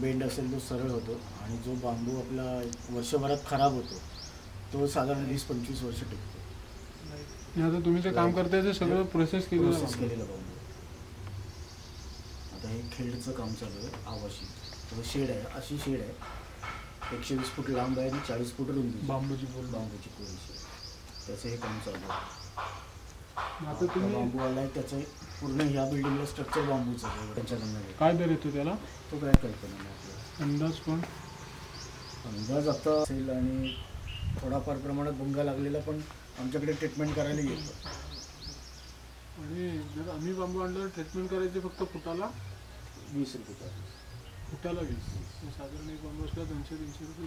Bend असेल तो सरळ होतो आणि जो बांबू आपला वर्षभरात खराब होतो तो साधारण वीस पंचवीस वर्ष टिकतो. आणि आता तुम्ही जे काम करताय ते सगळं प्रोसेस केलेलं प्रोसेस आहे. केलेला बांबू. आता हे खेळचं काम चालू आहे आवाशी. तर शेड आहे अशी शेड आहे. एकशे वीस फूट लांब आहे आणि चाळीस फूट रुंदी. बांबूची बोल बांबूची पूर्ण शेड. त्याचं हे काम चालू आहे. आता तुम्ही बांबू आलाय त्याचं पूर्ण ह्या बिल्डिंगला स्ट्रक्चर बांबूचं आहे आहे. काय दर येतो त्याला? तो काय कल्पना नाही आपल्याला. अंदाज पण अंदाज आता असेल आणि थोडाफार प्रमाणात भुंगा लागलेला पण आमच्याकडे ट्रीटमेंट करायला येतो आणि जर आम्ही बांबू आणलं ट्रीटमेंट करायचे फक्त फुटाला? वीस रुपये फुटाला वीस. मग साधारण एक बांबू असला दोनशे तीनशे रुपये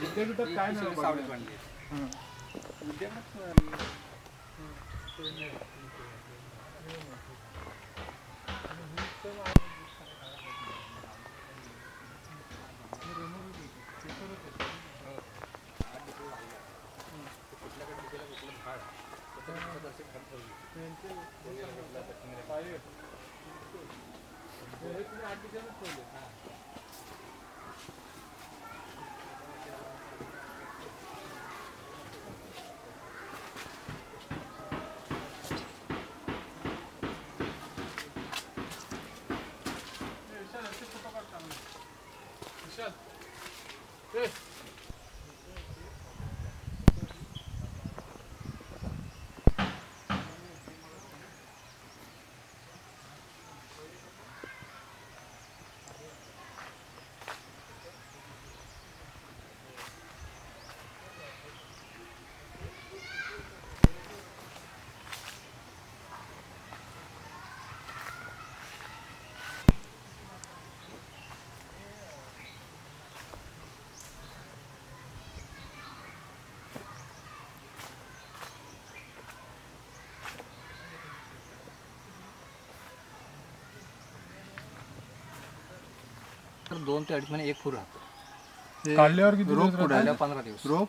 विद्यापीठात काय नाव बघणार? हां. हे तुम्ही आठ दिवसांनीच Hey. तर दोन ते अडीच महिने एक फूल राहतो. काढल्यावर किती दिवस रोप राहतात? राहिल्या पंधरा दिवस. रोप?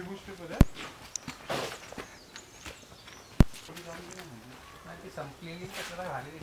ही गोष्ट बरं ती संपलेली कचरा झालेली